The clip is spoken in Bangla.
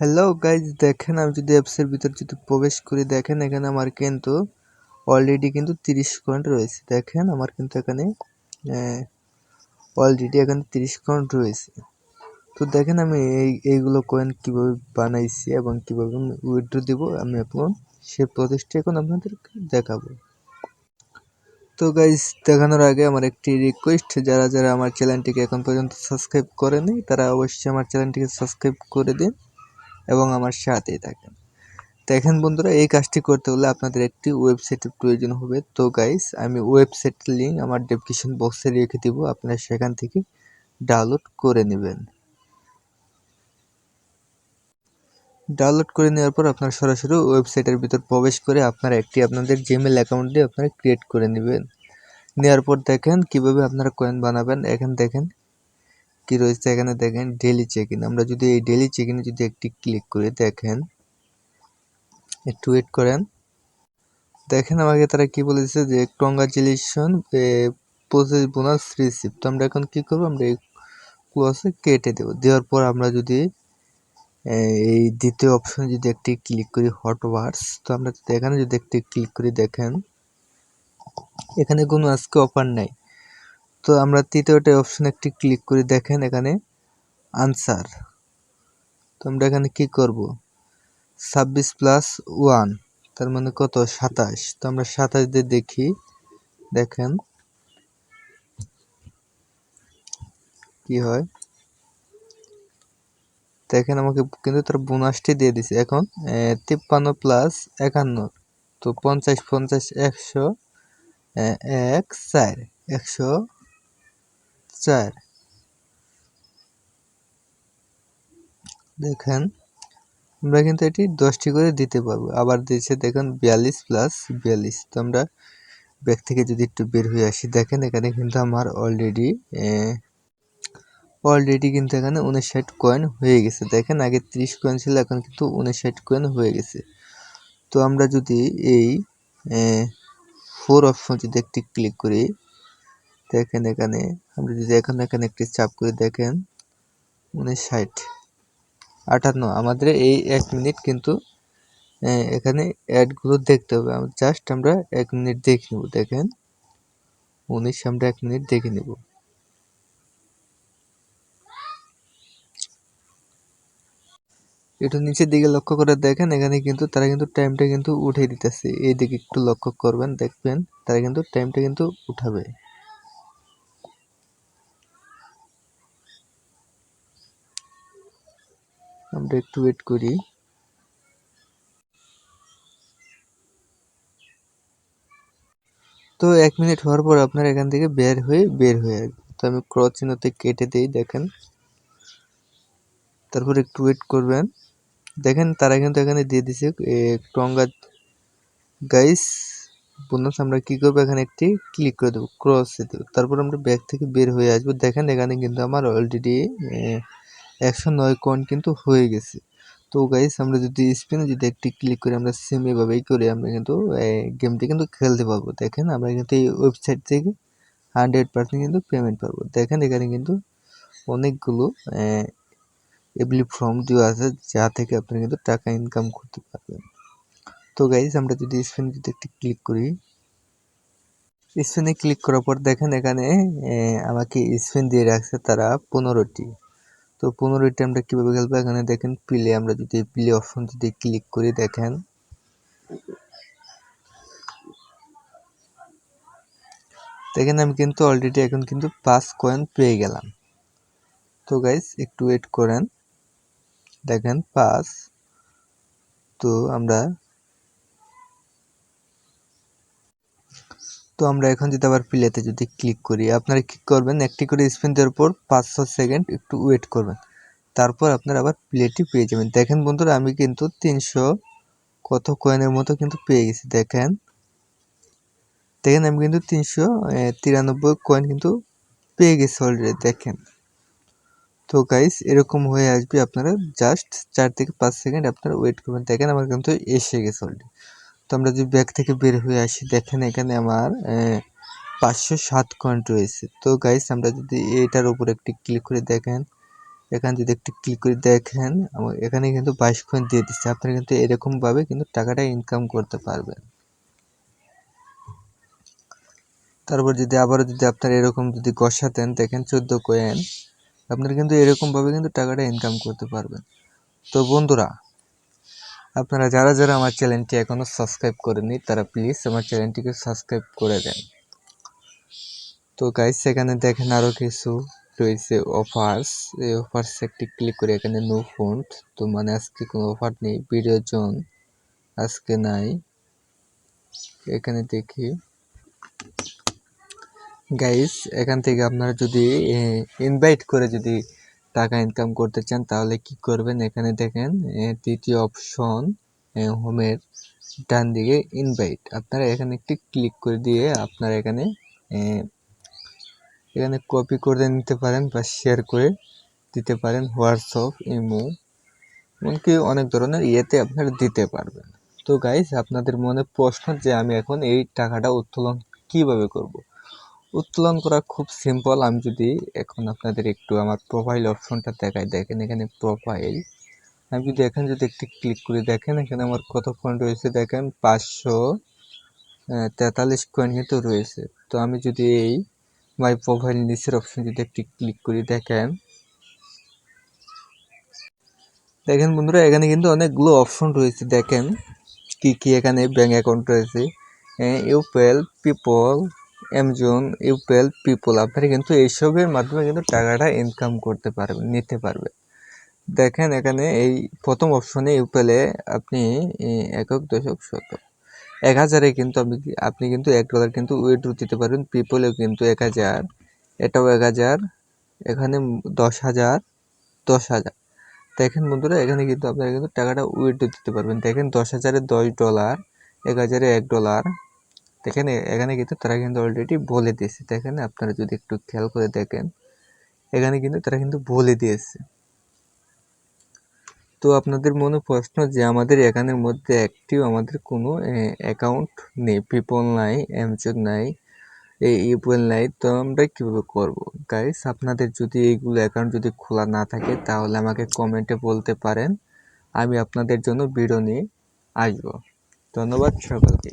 হ্যালো গাইজ দেখেন আমি যদি অ্যাপসের ভিতর যদি প্রবেশ করি, দেখেন এখানে আমার কিন্তু অলরেডি কিন্তু তিরিশ পয়েন্ট রয়েছে। দেখেন আমার কিন্তু এখানে অলরেডি এখানে তিরিশ পয়েন্ট রয়েছে। তো দেখেন আমি এই, এইগুলো কয়েন কীভাবে বানাইছি এবং কীভাবে আমি উইথড্র দিব, আমি এখন সে প্রসেসটি এখন আপনাদেরকে দেখাবো। তো গাইজ দেখানোর আগে আমার একটি রিকোয়েস্ট যারা যারা আমার চ্যানেলটিকে এখন পর্যন্ত সাবস্ক্রাইব করেনি তারা অবশ্যই আমার চ্যানেলটিকে সাবস্ক্রাইব করে দিন। এবং আমার সাথেই থাকেন। দেখেন বন্ধুরা, এই কাজটি করতে হলে আপনাদের একটি ওয়েবসাইটের প্রয়োজন হবে। তো গাইস আমি ওয়েবসাইট লিঙ্ক আমার ডেসক্রিপশন বক্সে রেখে দিব। আপনারা সেখান থেকে ডাউনলোড করে নেবেন। ডাউনলোড করে নেওয়ার পর আপনার সরাসরি ওয়েবসাইটের ভিতর প্রবেশ করে আপনারা একটি আপনাদের জিমেল অ্যাকাউন্টটি আপনারা ক্রিয়েট করে নেবেন। নেওয়ার পর দেখেন কীভাবে আপনারা কয়েন বানাবেন। এখানে দেখেন কি রয়েছে এখানে দেখেন ডেলি চেক ইন আমরা যদি এই ডেলি চেক ইনে যদি একটি ক্লিক করে, দেখেন, একটু ওয়েট করেন। দেখেন আমাকে তারা কি বলেছে যে কংগ্রাচুলেশন প্রসেস বোনাস রিসিভ তো আমরা এখন কি করব? আমরা এই ক্লোজে কেটে দেবো। দেওয়ার পর আমরা যদি এই দ্বিতীয় অপশনে যদি একটি ক্লিক করি হট ওয়ার্স তো আমরা এখানে যদি একটি ক্লিক করি, দেখেন, এখানে কোনো আজকে অফার নাই। তো আমরা তৃতীয়টা অপশন একটি ক্লিক করে, দেখেন এখানে আনসার তো আমরা এখানে কি করব? ছাব্বিশ প্লাস ওয়ান তার মানে কত? সাতাশ। তো আমরা সাতাশ দিয়ে দেখি, দেখেন কি হয়? দেখেন আমাকে কিন্তু তার বোনাসটি দিয়ে দিছে। এখন তিপ্পান্ন প্লাস একান্ন, তো পঞ্চাশ পঞ্চাশ, একশো এক, চার, একশো চার। দেখেন, আমরা কিন্তু এটি দশটি করে দিতে পারব। আবার দিয়েছে দেখেন বিয়াল্লিশ প্লাস বিয়াল্লিশ। তো আমরা ব্যাগ থেকে যদি একটু বের হয়ে আসি, দেখেন এখানে কিন্তু আমার অলরেডি অলরেডি কিন্তু এখানে উনষাট কয়েন হয়ে গেছে। দেখেন আগে ত্রিশ কয়েন ছিল, এখন কিন্তু উনষাট কয়েন হয়ে গেছে। তো আমরা যদি এই ফোর অপশন যদি একটি ক্লিক করি দেখেন এখানে, আপনি যদি এখন এখানে একটি চাপ করে দেখেন উনষাট আটান্ন, আমাদের এই এক মিনিট কিন্তু এখানে অ্যাডগুলো দেখতে হবে। জাস্ট আমরা এক মিনিট দেখে নেব, দেখেন। উনিশ, আমরা এক মিনিট দেখে নেব। একটু নিচের দিকে লক্ষ্য করে দেখেন, এখানে কিন্তু তারা কিন্তু টাইমটা কিন্তু উঠে দিতেছে। এই দিকে একটু লক্ষ্য করবেন, দেখবেন, তারা কিন্তু টাইমটা কিন্তু উঠাবে। আমরা একটু ওয়েট করি। তো এক মিনিট হওয়ার পর আপনার এখান থেকে বের হয়ে বের হয়ে আসবে তো আমি ক্রস চিহ্নতে কেটে দিই, দেখেন। তারপর একটু ওয়েট করবেন। দেখেন, তারা কিন্তু এখানে দিয়ে দিছে টঙ্গা গাইস বোনাস আমরা কী করব? এখানে একটি ক্লিক করে দেবো ক্রস দেবো। তারপর আমরা ব্যাগ থেকে বের হয়ে আসব। দেখেন, এখানে কিন্তু আমার অলরেডি একশো নয় কয়েন কিন্তু হয়ে গেছে। তো গাইস আমরা যদি স্পিনে যদি একটি ক্লিক করে আমরা সেম এভাবেই করে আমরা কিন্তু গেমটি কিন্তু খেলতে পারব। দেখেন, আমরা কিন্তু এই ওয়েবসাইট থেকে হান্ড্রেড পার্সেন্ট কিন্তু পেমেন্ট পাবো দেখেন, এখানে কিন্তু অনেকগুলো এগুলি ফর্ম দেওয়া আছে, যা থেকে আপনি কিন্তু টাকা ইনকাম করতে পারবেন। তো গাইজ আমরা যদি স্পেনে যদি একটি ক্লিক করি স্পেনে ক্লিক করার পর দেখেন, এখানে আমাকে স্পেন দিয়ে রাখছে তারা পনেরোটি। তো পনেরোটি আমরা কীভাবে খেলব? এখানে দেখেন প্লে আমরা যদি প্লে অপশন যদি ক্লিক করি, দেখেন। দেখেন আমি কিন্তু অলরেডি এখন কিন্তু পাঁচ কয়েন পেয়ে গেলাম। তো গাইজ একটু ওয়েট করেন। দেখেন পাঁচ। তো আমরা তো আমরা এখন যদি আবার প্লেতে যদি ক্লিক করি, আপনারা কি করবেন? একটি করে স্পিন দেওয়ার পর পাঁচশো সেকেন্ড একটু ওয়েট করবেন। তারপর আপনারা আবার প্লেটি পেয়ে যাবেন। দেখেন বন্ধুরা, আমি কিন্তু তিনশো কত কয়েনের মতো কিন্তু পেয়ে গেছি। দেখেন দেখেন আমি কিন্তু তিনশো তিরানব্বই কয়েন কিন্তু পেয়ে গেছি অলরেডি দেখেন। তো গাইস এরকম হয়ে আসবে। আপনারা জাস্ট চার থেকে পাঁচ সেকেন্ড আপনারা ওয়েট করবেন। দেখেন আমার কিন্তু এসে গেছে অলরেডি তো আমরা যদি ব্যাগ থেকে বের হয়ে আসি, দেখেন এখানে আমার পাঁচশো সাত কয়েন্ট রয়েছে। তো গাইস আমরা যদি এটার উপর একটি ক্লিক করে দেখেন, এখানে যদি একটি ক্লিক করে দেখেন এখানে কিন্তু বাইশ কয়েন দিয়ে দিচ্ছে। আপনারা কিন্তু এরকমভাবে কিন্তু টাকাটা ইনকাম করতে পারবেন। তারপর যদি আবারও যদি আপনার এরকম যদি গসাতেন দেখেন চোদ্দ কয়েন আপনারা কিন্তু এরকমভাবে কিন্তু টাকাটা ইনকাম করতে পারবেন। তো বন্ধুরা আপনারা যারা যারা আমার চ্যানেলটি এখনও সাবস্ক্রাইব করেনি তারা প্লিজ আমার চ্যানেলটিকে সাবস্ক্রাইব করে দেন। তো গাইস এখানে দেখেন আরও কিছু রয়েছে অফার্স এই অফার্স একটি ক্লিক করে এখানে নো ফন্ট তো মানে আজকে কোনো অফার নেই ভিডিও জোন আজকে নাই। এখানে দেখি। গাইস এখান থেকে আপনারা যদি ইনভাইট করে যদি টাকা ইনকাম করতে চান, তাহলে কি করবেন? এখানে দেখেন তৃতীয় অপশন হোমের ডান দিকে ইনভাইট আপনারা এখানে একটি ক্লিক করে দিয়ে আপনারা এখানে এখানে কপি করে নিতে পারেন বা শেয়ার করে দিতে পারেন হোয়াটসঅ্যাপ, ইমো, এমনকি অনেক ধরনের ইয়েতে আপনারা দিতে পারবেন। তো গাইস আপনাদের মনে প্রশ্ন যে আমি এখন এই টাকাটা উত্তোলন কীভাবে করব। উত্তোলন করা খুব সিম্পল আমি যদি এখন আপনাদের একটু আমার প্রোফাইল অপশনটা দেখাই, দেখেন এখানে প্রোফাইল আমি যদি এখানে যদি একটি ক্লিক করে, দেখেন এখানে আমার কত পয়েন্ট রয়েছে? দেখেন পাঁচশো তেতাল্লিশ কয়েন কিন্তু রয়েছে। তো আমি যদি এই মাই প্রোফাইল নিচের অপশন যদি একটি ক্লিক করি, দেখেন। দেখেন বন্ধুরা, এখানে কিন্তু অনেকগুলো অপশন রয়েছে। দেখেন কি কি এখানে ব্যাঙ্ক অ্যাকাউন্ট রয়েছে। ইউপিএল পিপল এমজন ইউপিএল পিপল আপনারা কিন্তু এইসবের মাধ্যমে কিন্তু টাকাটা ইনকাম করতে পারবেন নিতে পারবেন দেখেন এখানে এই প্রথম অপশনে ইউপিএলে আপনি একক দশক শত এক হাজারে কিন্তু আপনি আপনি কিন্তু এক ডলার কিন্তু উইথড্র দিতে পারবেন পিপলেও কিন্তু এক হাজার, এটাও এক হাজার, এখানে দশ হাজার দশ হাজার। দেখেন বন্ধুরা, এখানে কিন্তু আপনারা কিন্তু টাকাটা উইথড্র দিতে পারবেন। দেখেন দশ হাজারে দশ ডলার এক হাজারে এক ডলার দেখেন, এখানে কিন্তু তারা কিন্তু অলরেডি বলে দিয়েছে। দেখেন, আপনারা যদি একটু খেয়াল করে দেখেন, এখানে কিন্তু তারা কিন্তু বলে দিয়েছে। তো আপনাদের মনে প্রশ্ন যে, আমাদের এখানের মধ্যে একটিও আমাদের কোনো অ্যাকাউন্ট নেই পিপল নাই এমচুর নাই এই ইউপিএল নাই, তো আমরা কীভাবে করব? গাইস আপনাদের যদি এইগুলো অ্যাকাউন্ট যদি খোলা না থাকে, তাহলে আমাকে কমেন্টে বলতে পারেন। আমি আপনাদের জন্য ভিডিও নিয়ে আসব। ধন্যবাদ সকলকে।